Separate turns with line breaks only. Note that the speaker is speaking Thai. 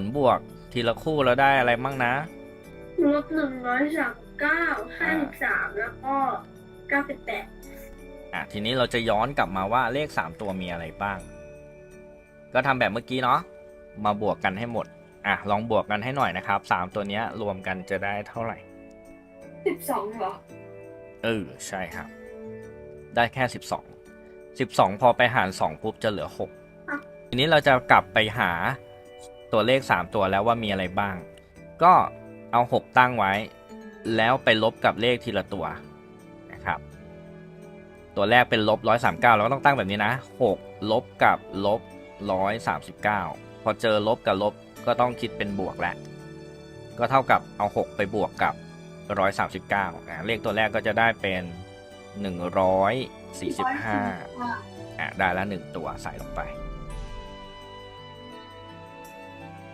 ลบวก ทีละคู่แล้วได้อะไรบ้างนะ
ลบหนึ่งร้อยสามเก้าห้าสิบสามแล้วก็เก้าสิบแปด
อะทีนี้เราจะย้อนกลับมาว่าเลข3ตัวมีอะไรบ้าง ก็ทำแบบเมื่อกี้เนาะมาบวกกันให้หมด อะลองบวกกันให้หน่อยนะครับ3ตัวเนี้ยรวมกันจะได้เท่าไหร่
สิบสองเหรอ
เออใช่ครับ ได้แค่12 12พอไปหาร2ปุ๊บจะเหลือ6ทีนี้เราจะกลับไปหา ตัวเลข 3 ตัวแล้วว่ามีอะไรบ้าง ก็เอา 6 ตั้งไว้ แล้วไปลบกับเลขทีละตัวนะครับ ตัวแรกเป็นลบ139 เราก็ต้องตั้งแบบนี้นะ 6 ลบกับลบ139 พอเจอลบกับลบก็ต้องคิดเป็นบวกแหละก็เท่ากับเอา 6 ไปบวกกับ 139อะเลขตัวแรกก็จะได้เป็น 145อะได้ละ 1 ตัวใส่ลงไป